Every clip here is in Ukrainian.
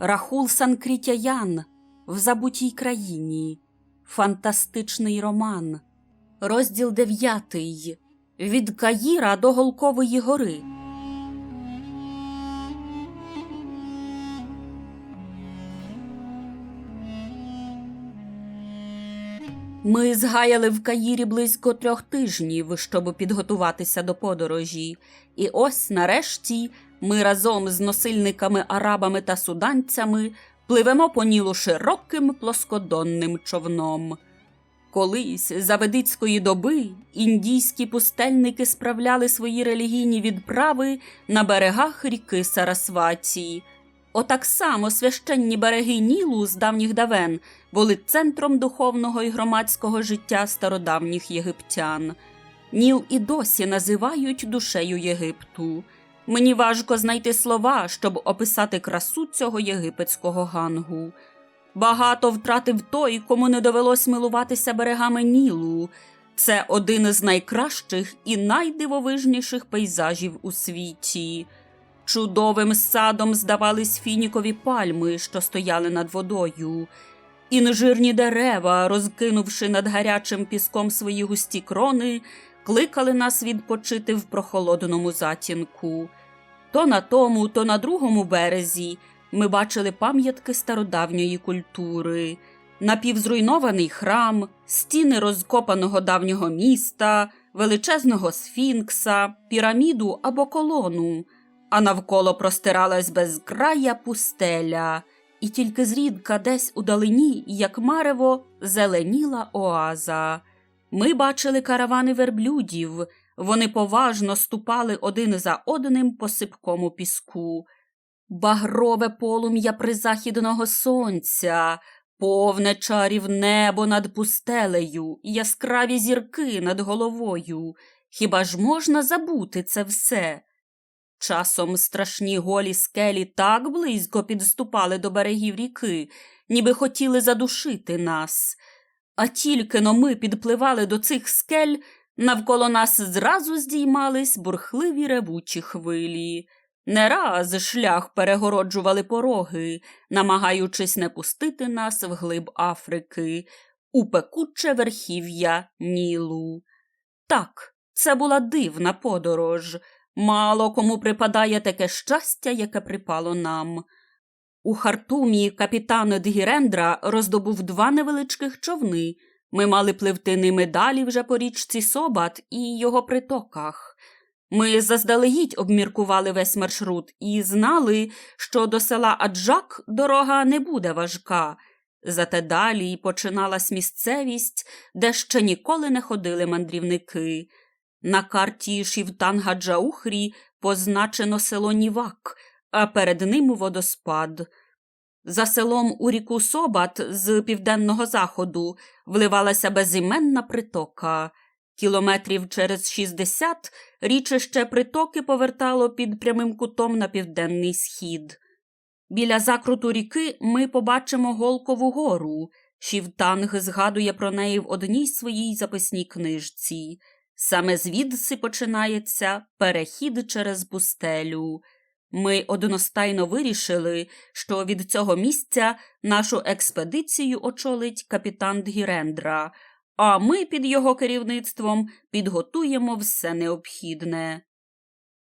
Рахул Санкрітяян в забутій країні. Фантастичний роман. Розділ дев'ятий. Від Каїра до Голкової гори. Ми згаяли в Каїрі близько трьох тижнів, щоб підготуватися до подорожі. І ось нарешті ми разом з носильниками арабами та суданцями пливемо по нілу широким плоскодонним човном. Колись за ведицької доби індійські пустельники справляли свої релігійні відправи на берегах ріки Сарасваті. Отак само священні береги Нілу з давніх давен були центром духовного і громадського життя стародавніх єгиптян. Ніл і досі називають душею Єгипту. Мені важко знайти слова, щоб описати красу цього єгипетського гангу. Багато втратив той, кому не довелось милуватися берегами Нілу. Це один із найкращих і найдивовижніших пейзажів у світі. Чудовим садом здавались фінікові пальми, що стояли над водою. Інжирні дерева, розкинувши над гарячим піском свої густі крони, кликали нас відпочити в прохолодному затінку. То на тому, то на другому березі ми бачили пам'ятки стародавньої культури, напівзруйнований храм, стіни розкопаного давнього міста, величезного сфінкса, піраміду або колону, а навколо простиралась безкрая пустеля, і тільки зрідка десь у далині, як марево, зеленіла оаза. Ми бачили каравани верблюдів, вони поважно ступали один за одним по сипкому піску. Багрове полум'я призахідного сонця, повне чарів небо над пустелею, яскраві зірки над головою. Хіба ж можна забути це все? Часом страшні голі скелі так близько підступали до берегів ріки, ніби хотіли задушити нас. А тільки но ми підпливали до цих скель, навколо нас зразу здіймались бурхливі ревучі хвилі. Не раз шлях перегороджували пороги, намагаючись не пустити нас в глиб Африки, у пекуче верхів'я Нілу. Так, це була дивна подорож. Мало кому припадає таке щастя, яке припало нам. У Хартумі капітан Дгірендра роздобув два невеличких човни. Ми мали пливти ними далі вже по річці Собат і його притоках. Ми заздалегідь обміркували весь маршрут і знали, що до села Аджак дорога не буде важка. Зате далі починалась місцевість, де ще ніколи не ходили мандрівники. На карті Шівтанга Джаухрі позначено село Нівак, а перед ним водоспад. За селом у ріку Собат з південного заходу вливалася безіменна притока. Кілометрів через 60 річище притоки повертало під прямим кутом на південний схід. Біля закруту ріки ми побачимо Голкову гору. Шівтанг згадує про неї в одній своїй записній книжці. Саме звідси починається перехід через пустелю. Ми одностайно вирішили, що від цього місця нашу експедицію очолить капітан Дгірендра, а ми під його керівництвом підготуємо все необхідне.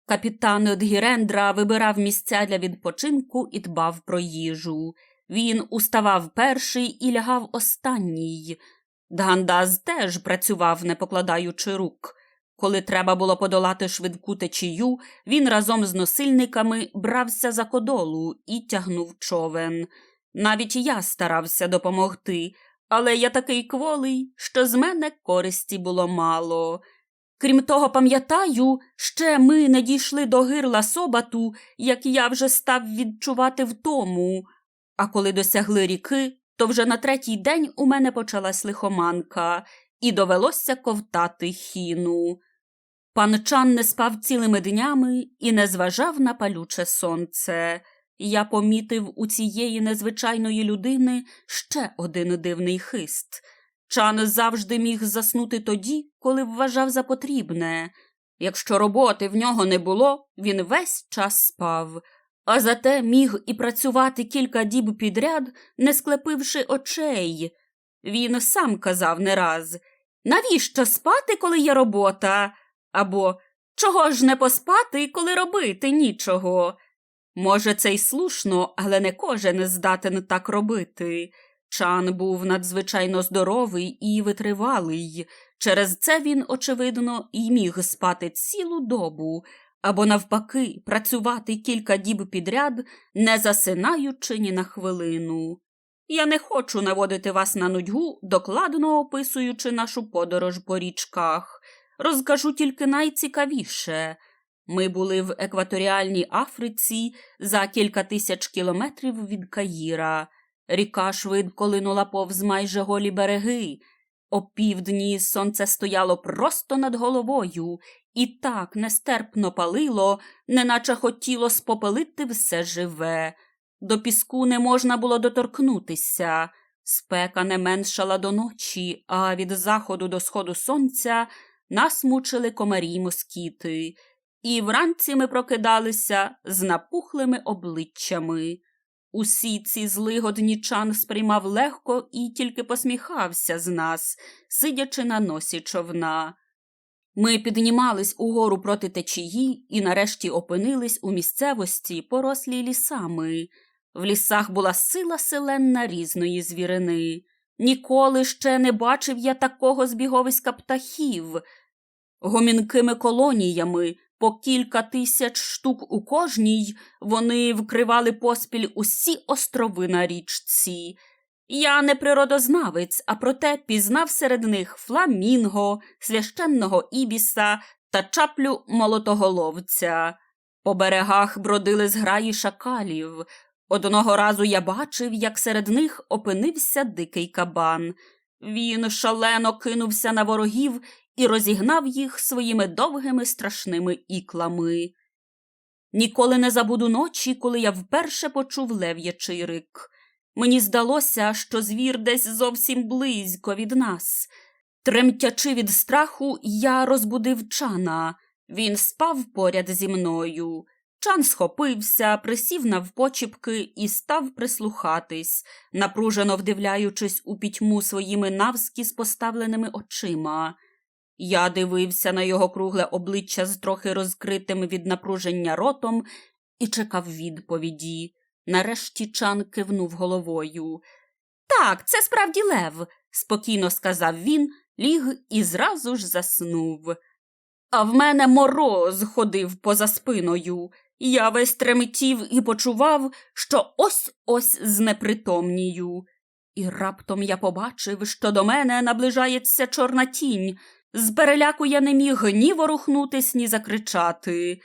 Капітан Дгірендра вибирав місця для відпочинку і дбав про їжу. Він уставав перший і лягав останній. Дгандаз теж працював, не покладаючи рук. Коли треба було подолати швидку течію, він разом з носильниками брався за кодолу і тягнув човен. Навіть я старався допомогти, але я такий кволий, що з мене користі було мало. Крім того, пам'ятаю, ще ми не дійшли до гирла собату, як я вже став відчувати втому. А коли досягли ріки, то вже на третій день у мене почалась лихоманка, і довелося ковтати хіну. Пан Чан не спав цілими днями і не зважав на палюче сонце. Я помітив у цієї незвичайної людини ще один дивний хист. Чан завжди міг заснути тоді, коли вважав за потрібне. Якщо роботи в нього не було, він весь час спав, а зате міг і працювати кілька діб підряд, не склепивши очей. Він сам казав не раз навіщо спати, коли є робота? Або чого ж не поспати, коли робити нічого? Може, це й слушно, але не кожен здатен так робити. Чан був надзвичайно здоровий і витривалий. Через це він, очевидно, й міг спати цілу добу, або, навпаки, працювати кілька діб підряд, не засинаючи ні на хвилину. Я не хочу наводити вас на нудьгу, докладно описуючи нашу подорож по річках. Розкажу тільки найцікавіше. Ми були в екваторіальній Африці за кілька тисяч кілометрів від Каїра. Ріка швидко линула повз майже голі береги. Опівдні сонце стояло просто над головою і так нестерпно палило, неначе хотіло спопелити все живе. До піску не можна було доторкнутися. Спека не меншала до ночі, а від заходу до сходу сонця нас мучили комарі й москіти, і вранці ми прокидалися з напухлими обличчями. Усі ці злигодні чан сприймав легко і тільки посміхався з нас, сидячи на носі човна. Ми піднімались угору проти течії і нарешті опинились у місцевості, порослій лісами. В лісах була сила селенна різної звірини. Ніколи ще не бачив я такого збіговиська птахів. Гомінкими колоніями, по кілька тисяч штук у кожній, вони вкривали поспіль усі острови на річці. Я не природознавець, а проте пізнав серед них фламінго, священного ібіса та чаплю молотоголовця. По берегах бродили зграї шакалів. Одного разу я бачив, як серед них опинився дикий кабан. Він шалено кинувся на ворогів і розігнав їх своїми довгими страшними іклами. Ніколи не забуду ночі, коли я вперше почув лев'ячий рик. Мені здалося, що звір десь зовсім близько від нас. Тремтячи від страху, я розбудив чана. Він спав поряд зі мною. Чан схопився, присів навпочіпки і став прислухатись, напружено вдивляючись у пітьму своїми навскіз поставленими очима. Я дивився на його кругле обличчя з трохи розкритим від напруження ротом і чекав відповіді. Нарешті Чан кивнув головою. Так, це справді лев, спокійно сказав він, ліг і зразу ж заснув. А в мене мороз ходив поза спиною. Я весь тремтів і почував, що ось ось знепритомнію. І раптом я побачив, що до мене наближається чорна тінь. З переляку я не міг ні ворухнутись, ні закричати.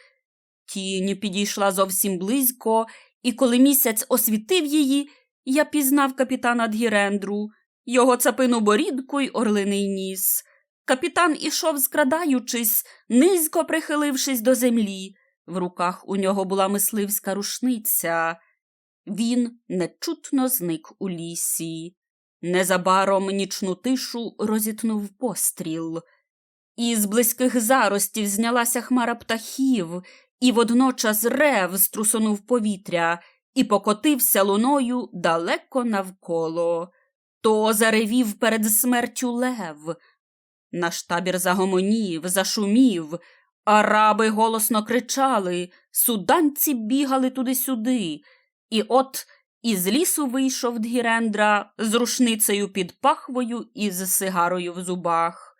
Тінь підійшла зовсім близько, і коли місяць освітив її, я пізнав капітана Дгірендру, його цапину борідку й орлиний ніс. Капітан ішов, скрадаючись, низько прихилившись до землі. В руках у нього була мисливська рушниця. Він нечутно зник у лісі. Незабаром нічну тишу розітнув постріл. Із близьких заростів знялася хмара птахів, і водночас рев струсонув повітря і покотився луною далеко навколо. То заревів перед смертю лев. Наш табір загомонів, зашумів, араби голосно кричали, суданці бігали туди-сюди, і от із лісу вийшов Дгірендра з рушницею під пахвою і з сигарою в зубах.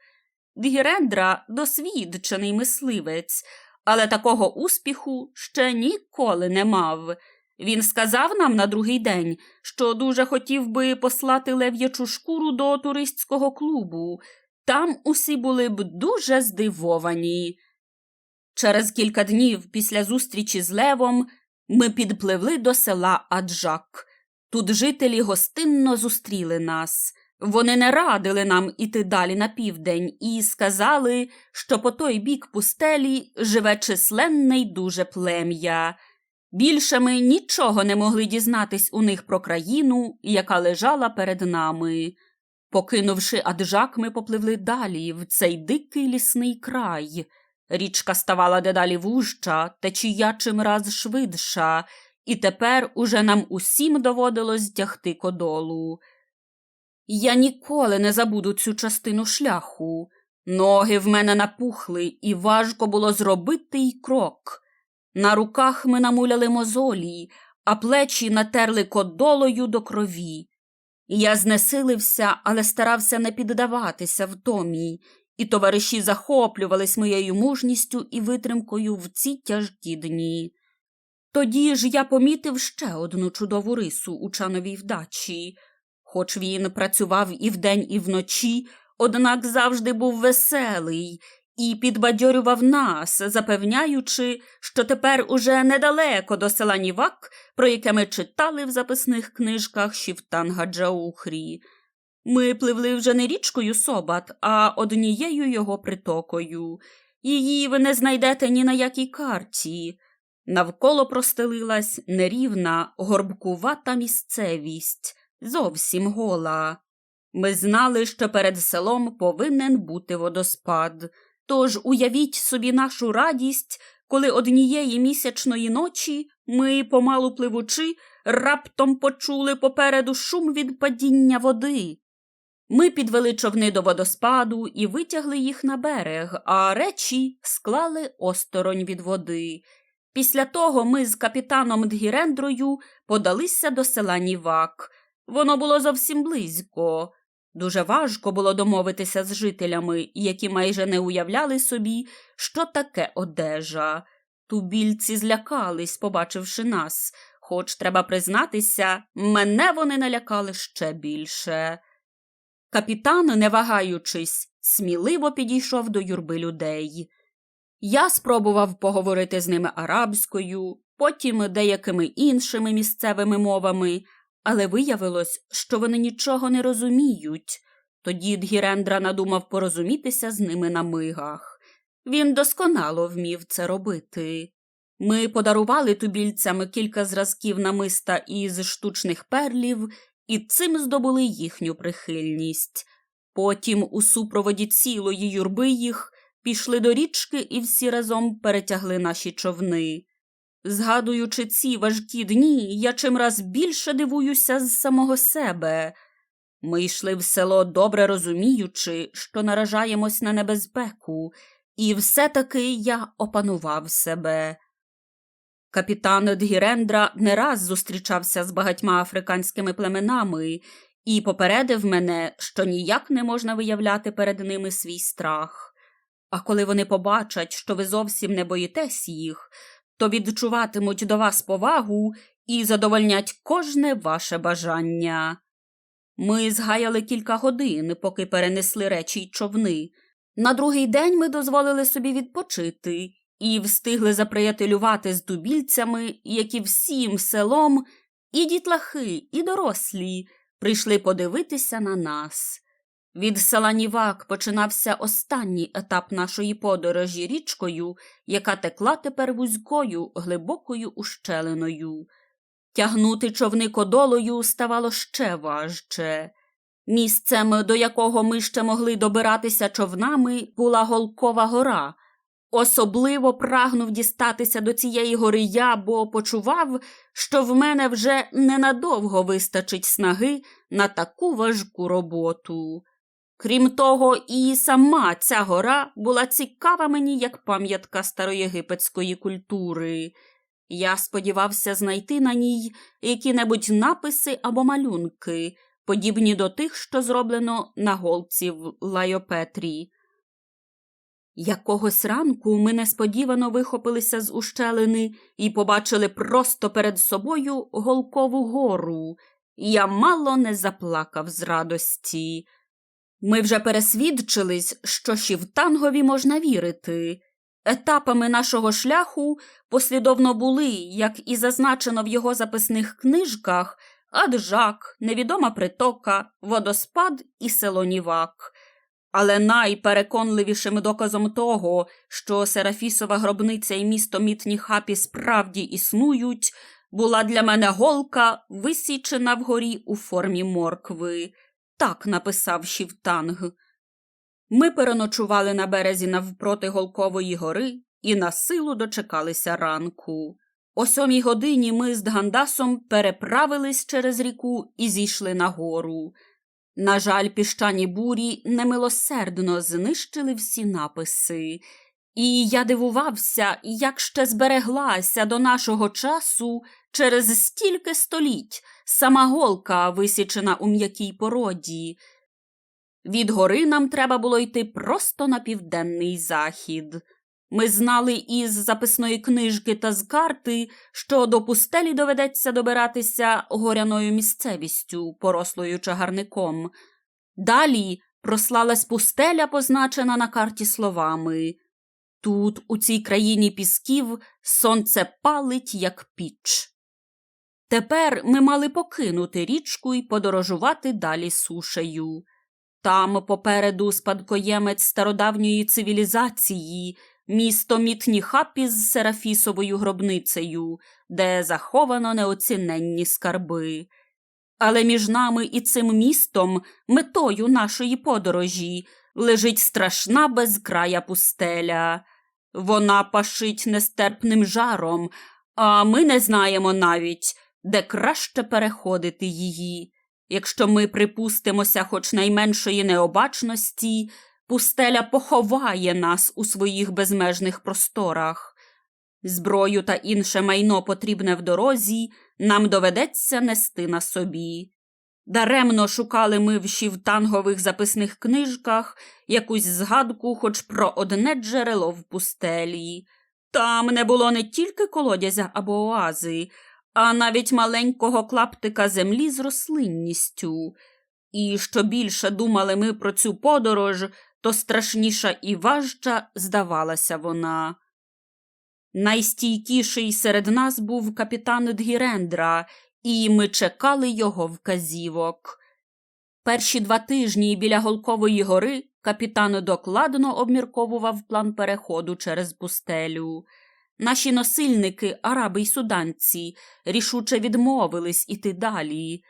Дгірендра досвідчений мисливець, але такого успіху ще ніколи не мав. Він сказав нам на другий день, що дуже хотів би послати лев'ячу шкуру до туристського клубу. Там усі були б дуже здивовані. Через кілька днів після зустрічі з Левом ми підпливли до села Аджак. Тут жителі гостинно зустріли нас. Вони не радили нам іти далі на південь і сказали, що по той бік пустелі живе численне й дуже плем'я. Більше ми нічого не могли дізнатись у них про країну, яка лежала перед нами. Покинувши аджак, ми попливли далі в цей дикий лісний край. Річка ставала дедалі вужча, течія чимраз швидша, і тепер уже нам усім доводилось тягти кодолу. Я ніколи не забуду цю частину шляху. Ноги в мене напухли, і важко було зробити й крок. На руках ми намуляли мозолі, а плечі натерли кодолою до крові. Я знесилився, але старався не піддаватися втомі, і товариші захоплювались моєю мужністю і витримкою в ці тяжкі дні. Тоді ж я помітив ще одну чудову рису у чановій вдачі. Хоч він працював і вдень, і вночі, однак завжди був веселий і підбадьорював нас, запевняючи, що тепер уже недалеко до села Нівак, про яке ми читали в записних книжках Шіфтанга Джаухрі. Ми пливли вже не річкою Собат, а однією його притокою. Її ви не знайдете ні на якій карті. Навколо простелилась нерівна, горбкувата місцевість, зовсім гола. Ми знали, що перед селом повинен бути водоспад. Тож уявіть собі нашу радість, коли однієї місячної ночі ми, помалу пливучи, раптом почули попереду шум від падіння води. Ми підвели човни до водоспаду і витягли їх на берег, а речі склали осторонь від води. Після того ми з капітаном Дгірендрою подалися до села Нівак. Воно було зовсім близько. Дуже важко було домовитися з жителями, які майже не уявляли собі, що таке одежа. Тубільці злякались, побачивши нас, хоч, треба признатися, мене вони налякали ще більше. Капітан, не вагаючись, сміливо підійшов до юрби людей. Я спробував поговорити з ними арабською, потім деякими іншими місцевими мовами, але виявилось, що вони нічого не розуміють. Тоді Дгірендра надумав порозумітися з ними на мигах. Він досконало вмів це робити. Ми подарували тубільцям кілька зразків намиста із штучних перлів і цим здобули їхню прихильність. Потім, у супроводі цілої юрби їх, пішли до річки і всі разом перетягли наші човни. Згадуючи ці важкі дні, я чимраз більше дивуюся з самого себе. Ми йшли в село, добре розуміючи, що наражаємось на небезпеку, і все-таки я опанував себе. Капітан Дгірендра не раз зустрічався з багатьма африканськими племенами і попередив мене, що ніяк не можна виявляти перед ними свій страх. А коли вони побачать, що ви зовсім не боїтесь їх, то відчуватимуть до вас повагу і задовольнять кожне ваше бажання. Ми згаяли кілька годин, поки перенесли речі й човни. На другий день ми дозволили собі відпочити і встигли заприятелювати з дубільцями, які всім селом, і дітлахи, і дорослі прийшли подивитися на нас. Від села Нівак починався останній етап нашої подорожі річкою, яка текла тепер вузькою, глибокою ущелиною. Тягнути човни кодолою ставало ще важче. Місцем, до якого ми ще могли добиратися човнами, була Голкова гора. Особливо прагнув дістатися до цієї гори я, бо почував, що в мене вже ненадовго вистачить снаги на таку важку роботу. Крім того, і сама ця гора була цікава мені як пам'ятка староєгипетської культури. Я сподівався знайти на ній які-небудь написи або малюнки, подібні до тих, що зроблено на голці в Лайопетрі. Якогось ранку ми несподівано вихопилися з ущелини і побачили просто перед собою голкову гору. Я мало не заплакав з радості. Ми вже пересвідчились, що Шівтангові можна вірити. Етапами нашого шляху послідовно були, як і зазначено в його записних книжках, Аджак, невідома притока, водоспад і село Нівак. Але найпереконливішим доказом того, що Серафісова гробниця і місто Мітніхапі справді існують, була для мене голка, висічена вгорі у формі моркви. Так написав Шівтанг. Ми переночували на березі навпроти Голкової гори і на силу дочекалися ранку. О сьомій годині ми з Дгандасом переправились через ріку і зійшли на гору. На жаль, піщані бурі немилосердно знищили всі написи, і я дивувався, як ще збереглася до нашого часу через стільки століть сама голка, висічена у м'якій породі. Від гори нам треба було йти просто на південний захід. Ми знали із записної книжки та з карти, що до пустелі доведеться добиратися горяною місцевістю, порослою чагарником. Далі прослалась пустеля, позначена на карті словами Тут, у цій країні пісків, сонце палить, як піч. Тепер ми мали покинути річку і подорожувати далі сушею. Там попереду спадкоємець стародавньої цивілізації, місто Мітніхапі з Серафісовою гробницею, де заховано неоціненні скарби. Але між нами і цим містом, метою нашої подорожі, лежить страшна безкрая пустеля. Вона пашить нестерпним жаром, а ми не знаємо навіть, де краще переходити її. Якщо ми припустимося хоч найменшої необачності, пустеля поховає нас у своїх безмежних просторах. Зброю та інше майно потрібне в дорозі, нам доведеться нести на собі. Даремно шукали ми в шівтангових записних книжках якусь згадку хоч про одне джерело в пустелі. Там не було не тільки колодязя або оази, а навіть маленького клаптика землі з рослинністю. І що більше думали ми про цю подорож, то страшніша і важча здавалася вона. Найстійкіший серед нас був капітан Дгірендра, і ми чекали його вказівок. Перші два тижні біля Голкової гори капітан докладно обмірковував план переходу через пустелю. Наші носильники, араби й суданці, рішуче відмовились іти далі.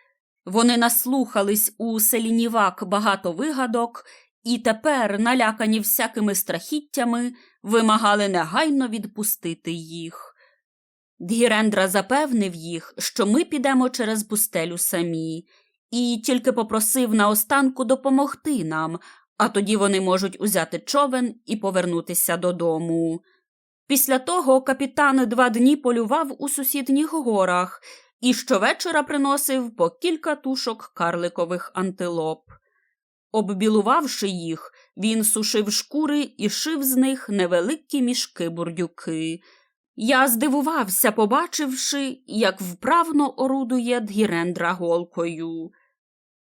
Вони наслухались у селі Нівак багато вигадок і тепер, налякані всякими страхіттями, вимагали негайно відпустити їх. Дгірендра запевнив їх, що ми підемо через пустелю самі, і тільки попросив наостанку допомогти нам, а тоді вони можуть узяти човен і повернутися додому. Після того капітан два дні полював у сусідніх горах і щовечора приносив по кілька тушок карликових антилоп. Оббілувавши їх, він сушив шкури і шив з них невеликі мішки бурдюки. Я здивувався, побачивши, як вправно орудує Дгірендра голкою.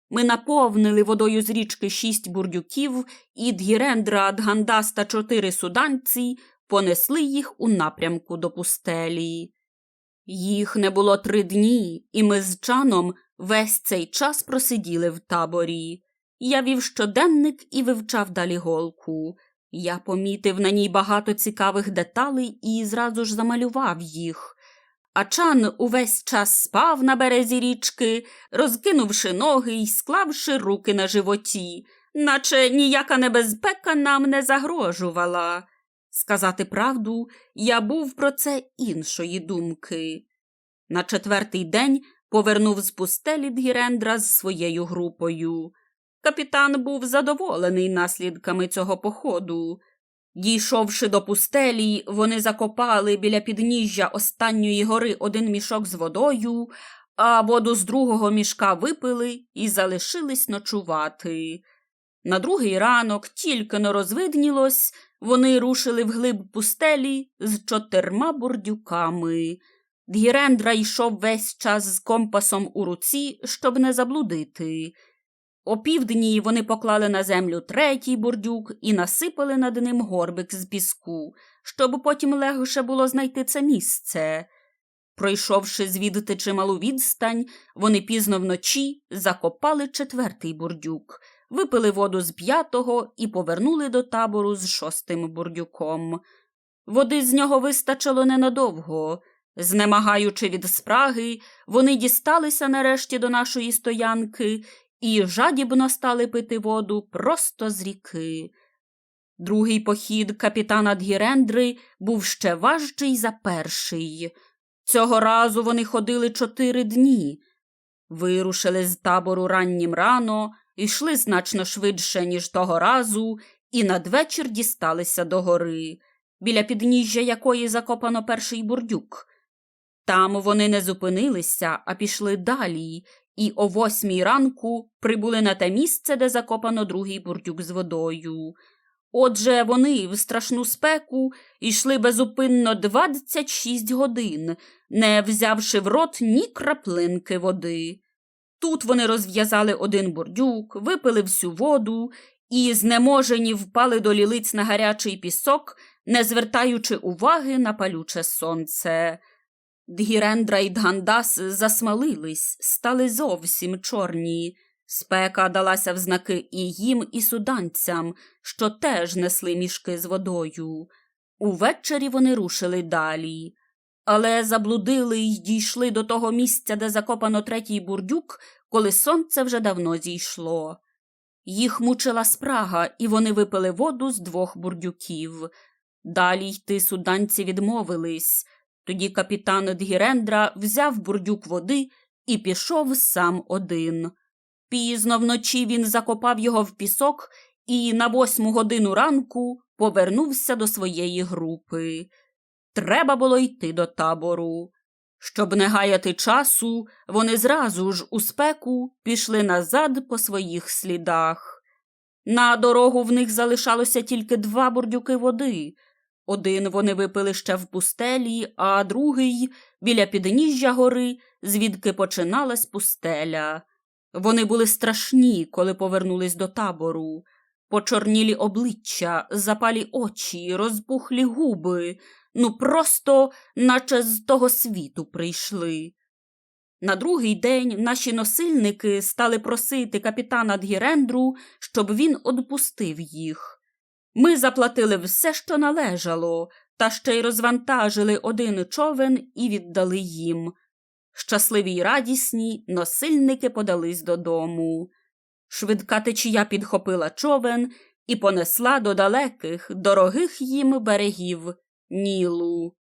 Ми наповнили водою з річки шість бурдюків, і Дгірендра, Дгандас та чотири суданці понесли їх у напрямку до пустелі. Їх не було три дні, і ми з Чаном весь цей час просиділи в таборі. Я вів щоденник і вивчав далі голку. Я помітив на ній багато цікавих деталей і зразу ж замалював їх. А чан увесь час спав на березі річки, розкинувши ноги й склавши руки на животі, наче ніяка небезпека нам не загрожувала. Сказати правду, я був про це іншої думки. На четвертий день повернув з пустелі Дгірендра з своєю групою. Капітан був задоволений наслідками цього походу. Дійшовши до пустелі, вони закопали біля підніжжя останньої гори один мішок з водою, а воду з другого мішка випили і залишились ночувати. На другий ранок тільки но розвиднілось, вони рушили вглиб пустелі з чотирма бурдюками. Дгірендра йшов весь час з компасом у руці, щоб не заблудити. О півдні вони поклали на землю третій бурдюк і насипали над ним горбик з піску, щоб потім легше було знайти це місце. Пройшовши звідти чималу відстань, вони пізно вночі закопали четвертий бурдюк, випили воду з п'ятого і повернули до табору з шостим бурдюком. Води з нього вистачило ненадовго. Знемагаючи від спраги, вони дісталися нарешті до нашої стоянки і жадібно стали пити воду просто з ріки. Другий похід капітана Дгірендри був ще важчий за перший. Цього разу вони ходили чотири дні. Вирушили з табору раннім рано, йшли значно швидше, ніж того разу, і надвечір дісталися до гори, біля підніжжя якої закопано перший бурдюк. Там вони не зупинилися, а пішли далі, і о восьмій ранку прибули на те місце, де закопано другий бурдюк з водою. Отже, вони в страшну спеку йшли безупинно 26 годин, не взявши в рот ні краплинки води. Тут вони розв'язали один бурдюк, випили всю воду і, знеможені, впали до лілиць на гарячий пісок, не звертаючи уваги на палюче сонце. Дгірендра й Дгандас засмалились, стали зовсім чорні. Спека далася в знаки і їм, і суданцям, що теж несли мішки з водою. Увечері вони рушили далі. Але заблудили й дійшли до того місця, де закопано третій бурдюк, коли сонце вже давно зійшло. Їх мучила спрага, і вони випили воду з двох бурдюків. Далі йти суданці відмовились. Тоді капітан Дгірендра взяв бурдюк води і пішов сам один. Пізно вночі він закопав його в пісок і на восьму годину ранку повернувся до своєї групи. Треба було йти до табору. Щоб не гаяти часу, вони зразу ж у спеку пішли назад по своїх слідах. На дорогу в них залишалося тільки два бурдюки води. Один вони випили ще в пустелі, а другий біля підніжжя гори, звідки починалась пустеля. Вони були страшні, коли повернулись до табору. Почорнілі обличчя, запалі очі, розпухлі губи, ну просто наче з того світу прийшли. На другий день наші носильники стали просити капітана Дгірендру, щоб він одпустив їх. Ми заплатили все, що належало, та ще й розвантажили один човен і віддали їм. Щасливі й радісні, носильники подались додому. Швидка течія підхопила човен і понесла до далеких, дорогих їм берегів Нілу.